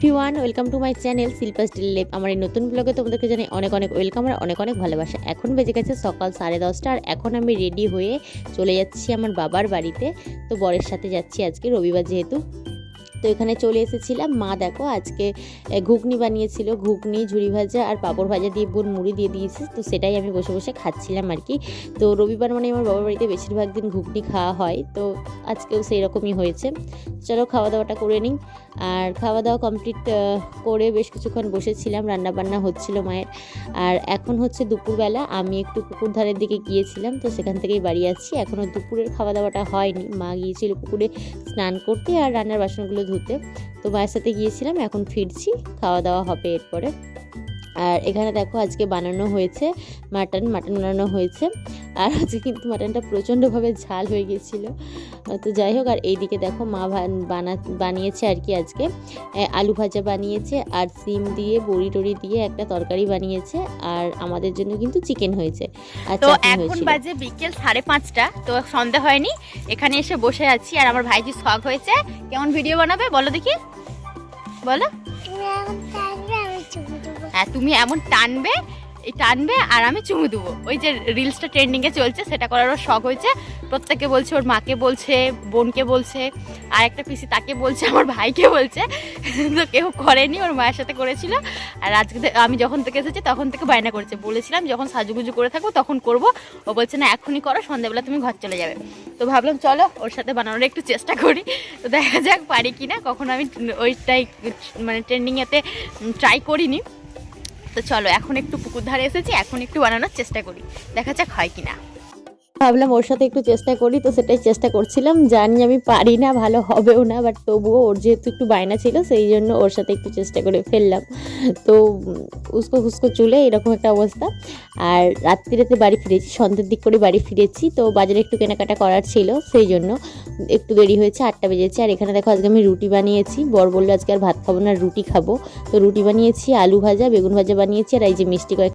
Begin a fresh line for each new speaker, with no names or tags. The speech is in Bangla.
Everyone, welcome to my channel Shilpa still লেপ আমার এই নতুন ব্লগে তোমাদেরকে জানাই অনেক অনেক ওয়েলকাম আর অনেক অনেক ভালোবাসা। এখন বেজে গেছে সকাল সাড়ে দশটা আর এখন আমি রেডি হয়ে চলে যাচ্ছি আমার বাবার বাড়িতে। তো বরের সাথে যাচ্ছি আজকে, রবিবার যেহেতু। তো এখানে চলে এসেছিলাম। মা দেখো আজকে ঘুগনি বানিয়েছিল। ঘুগনি ঝুড়ি ভাজা আর পাঁপড় ভাজা দিয়ে বোন মুড়ি দিয়ে দিয়েছে। তো সেটাই আমি বসে বসে খাচ্ছিলাম আর কি। তো রবিবার মানে আমার বাবার বাড়িতে বেশিরভাগ দিন ঘুগনি খাওয়া হয়। তো আজকেও সেই রকমই হয়েছে। চলো খাওয়া দাওয়াটা করে নিই। আর খাওয়া দাওয়া কমপ্লিট করে বেশ কিছুক্ষণ বসেছিলাম। রান্না বান্না হচ্ছিল মায়ের। আর এখন হচ্ছে দুপুরবেলা। আমি একটু পুকুর ধারের দিকে গিয়েছিলাম। তো সেখান থেকেই বাড়ি আসছি। এখনও দুপুরের খাওয়া দাওয়াটা হয়নি। মা গিয়েছিল পুকুরে স্নান করতে আর রান্নার বাসনগুলো ধুতে তো মায়ের সাথে গিয়েছিলাম এখন ফিরছি খাওয়া দাওয়া হবে এরপরে। আর এখানে দেখো আজকে বানানো হয়েছে মাটন মাটন বানানো হয়েছে। আর আজকে কিন্তু মাটনটা প্রচণ্ডভাবে ঝাল হয়ে গিয়েছিল। তো যাই হোক আর এইদিকে দেখো মা বানা বানিয়েছে আর কি আজকে। আলু ভাজা বানিয়েছে আর সিম দিয়ে বড়ি টড়ি দিয়ে একটা তরকারি বানিয়েছে। আর আমাদের জন্য কিন্তু চিকেন হয়েছে আর
তো এখন বাজে বিকেল সাড়ে পাঁচটা তো সন্ধ্যা হয়নি। এখানে এসে বসে আছি আর আমার ভাইজি শখ হয়েছে। কেমন ভিডিও বানাবে বলো দেখি? বলো? হ্যাঁ তুমি এমন টানবে, এই টানবে আর আমি চুমু দেবো। ওই যে রিলসটা ট্রেন্ডিংয়ে চলছে, সেটা করারও শখ হয়েছে। প্রত্যেকে বলছে, ওর মাকে বলছে, বোনকে বলছে, আর একটা পিসি তাকে বলছে, আমার ভাইকে বলছে। তো কেউ করেনি, ওর মায়ের সাথে করেছিল। আর আজকে আমি যখন থেকে এসেছি, তখন থেকে বায়না করেছে। বলেছিলাম, যখন সাজুগুজু করে থাকব, তখন করব। ও বলছে, না, এখনই করো, সন্ধ্যাবেলা তুমি ঘর চলে যাবে। তো ভাবলাম, চলো, ওর সাথে বানানোর একটু চেষ্টা করি। তো দেখা যাক, পারি কি না কখনো আমি ওইটাই মানে ট্রেন্ডিংয়েতে ট্রাই করিনি। তো চলো, এখন একটু পুকুর ধারে এসেছি, এখন একটু বানানোর চেষ্টা করি। দেখা যাক হয় কিনা।
ভাবলাম ওর সাথে একটু চেষ্টা করি, তো সেটাই চেষ্টা করছিলাম। জানি আমি পারি না, ভালো হবেও না বাট তবুও ওর যেহেতু একটু বায়না ছিল, সেই জন্য ওর সাথে একটু চেষ্টা করে ফেললাম। তো উস্কো খুস্কো চুলে এরকম একটা অবস্থা। আর রাত্রিরেতে বাড়ি ফিরেছি, সন্ধ্যের দিক করে বাড়ি ফিরেছি, তো বাজারে একটু কেনাকাটা করার ছিল, সেই জন্য একটু দেরি হয়েছে, আটটা বেজেছে। আর এখানে দেখো আজকে আমি রুটি বানিয়েছি, বর বলল আজকে আর ভাত খাব না, রুটি খাব। তো রুটি বানিয়েছি, আলু ভাজা, বেগুন ভাজা বানিয়েছি, আর এই যে মিষ্টি কয়েক